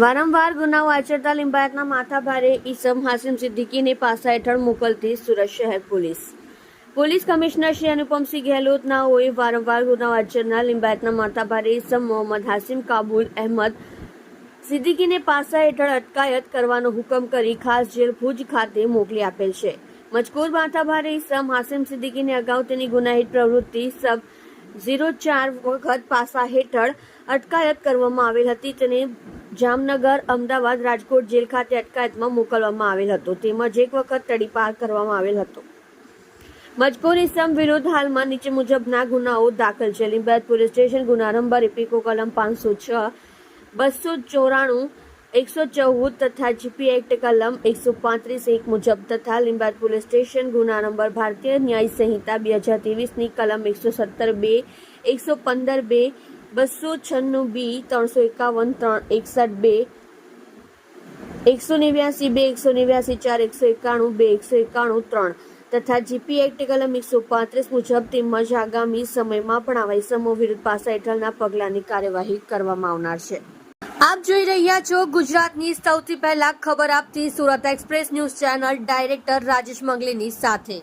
વારંવાર ગુનાઓ આચરતા લિંબાયતના માથાભારે ઈસમ હાસિમ સિદ્દીકીને પાસા હેઠળ મોકલતી સુરત શહેર police. Police commissioner Shri Anupamsinh ગેહલોતનાઓએ વારંવાર ગુનાઓ આચરનાર લિંબાયતના માથાભારે ઈસમ મોહમ્મદ હાસિમ કાબુલ અહેમદ સિદ્દીકીને પાસા હેઠળ અટકાયત કરવાનો હુકમ કરી ખાસ જેલ ભુજ ખાતે મોકલી આપેલ છે. મજકૂર માથાભારે ઈસમ હાસિમ સિદ્દીકીને અગાઉ તેની ગુનાહિત પ્રવૃત્તિ સબ ઝીરો ચાર વખત પાસા હેઠળ અટકાયત કરવામાં આવેલ હતી. તેને જામનગર, અમદાવાદ, રાજકોટ જેલ ખાતે અટકાયતમાં મોકલવામાં આવેલ હતો. તેમજ એક વખત તડીપાર કરવામાં આવેલ હતો. મજકૂર ઇસમ વિરુદ્ધ હાલમાં નીચે મુજબના ગુનાઓ દાખલ છે. લીંબાયત પોલીસ સ્ટેશન, ગુના નંબર ઇપિકો કલમ પાંચસો છ, બસો ચોરાણું, એકસો ચૌદ તથા જીપી એક્ટ કલમ એકસો પાંત્રીસ એક મુજબ તથા લીંબાયત પોલીસ સ્ટેશન, ગુના નંબર, ભારતીય ન્યાય સંહિતા બે હજાર ત્રેવીસની કલમ એકસો સત્તર બે, એકસો પંદર બે બસો છન્નું બી, ત્રણસો એકાવન, ત્રણ એકસઠ બે. એકસો નેવ્યાસી બે, એકસો નેવ્યાસી ચાર, એકસો એકાણું બે, એકસો એકાણું ત્રણ. તથા જીપી એક્ટ કલમ એકસો પાંત્રીસ મુજબ તેમજ આગામી સમયમાં પણ આવા ઇસમો વિરુદ્ધ પાસા હેઠળના પગલાંની કાર્યવાહી કરવામાં આવનાર છે. આપ જોઈ રહ્યા છો ગુજરાતની સૌથી પહેલા ખબર આપતી Surat express news channel director Rajesh મંગલીની સાથે.